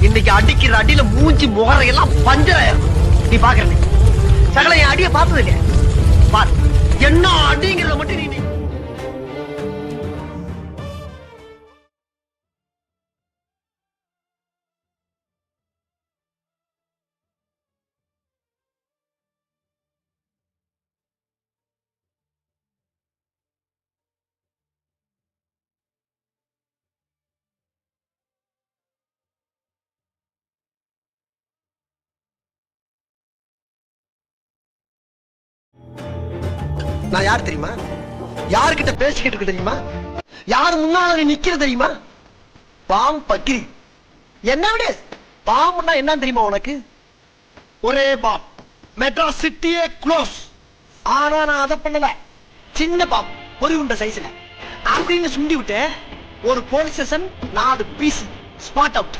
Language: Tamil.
இன்னைக்கு அடிக்கிற அடியில மூஞ்சி முகரையெல்லாம் பஞ்சராயிரும். நீ பாக்குறது சகல என் அடிய பார்த்தது இல்லையா? என்ன அடி நான் யார் தெரியுமா? யாருக்கிட்ட பேசிக்கிட்டு இருக்க தெரியுமா? யார் முன்னால நீ நிக்கிற தெரியுமா? பாம் பக்கிரி. என்ன விட? பாம்புன்னா என்ன தெரியுமா உனக்கு? ஒரே பாம் மெட்ரா சிட்டியே க்ளோஸ் ஆனா நான் அதை பண்ணல. சின்ன பாம் ஒரு உண்ட சைஸ்ல அப்படின்னு சுண்டி விட்டேன் ஒரு போலீஸ் ஸ்டேஷன் நாலு பீஸ் ஸ்பாட் அவுட்